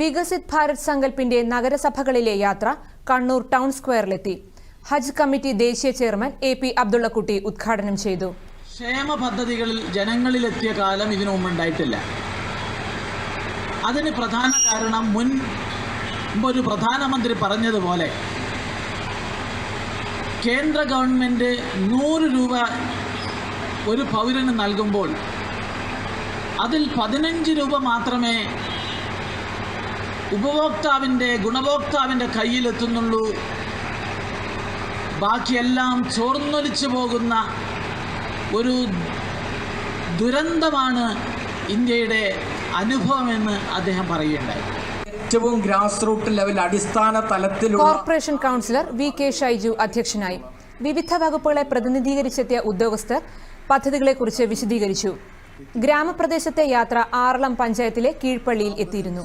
വികസിത് ഭാരത് സങ്കല്പിന്റെ നഗരസഭകളിലെ യാത്ര കണ്ണൂർ ടൗൺ സ്ക്വയറിലെത്തി. ഹജ്ജ് കമ്മിറ്റി ദേശീയ ചെയർമാൻ എ പി അബ്ദുള്ളക്കുട്ടി ഉദ്ഘാടനം ചെയ്തു. ക്ഷേമ പദ്ധതികളിൽ ജനങ്ങളിലെത്തിയ കാലം ഇതിനു മുമ്പുണ്ടായിട്ടില്ല അതിന് പ്രധാന കാരണം മുൻ ഒരു പ്രധാനമന്ത്രി പറഞ്ഞതുപോലെ കേന്ദ്ര ഗവൺമെന്റ് നൂറ് രൂപ ഒരു പൗരന് നൽകുമ്പോൾ അതിൽ പതിനഞ്ച് രൂപ മാത്രമേ ഉപഭോക്താവിന്റെ ഗുണഭോക്താവിന്റെ കയ്യിലെത്തുന്നുള്ളൂ. ബാക്കിയെല്ലാം ചോർന്നൊലിച്ചു പോകുന്ന ഒരു ദുരന്തമാണ് ഇന്ത്യയുടെ അനുഭവമെന്ന് അദ്ദേഹം പറയുകയുണ്ടായി. ഏറ്റവും ഗ്രാസ് റൂട്ട് ലെവൽ അടിസ്ഥാന തലത്തിലുള്ള corporation councillor V K Shaiju അധ്യക്ഷനായി. വിവിധ വകുപ്പുകളെ പ്രതിനിധീകരിച്ചെത്തിയ ഉദ്യോഗസ്ഥർ പദ്ധതികളെക്കുറിച്ച് വിശദീകരിച്ചു. ഗ്രാമപ്രദേശത്തെ യാത്ര ആറളം പഞ്ചായത്തിലെ കീഴ്പള്ളിയിൽ എത്തിയിരുന്നു.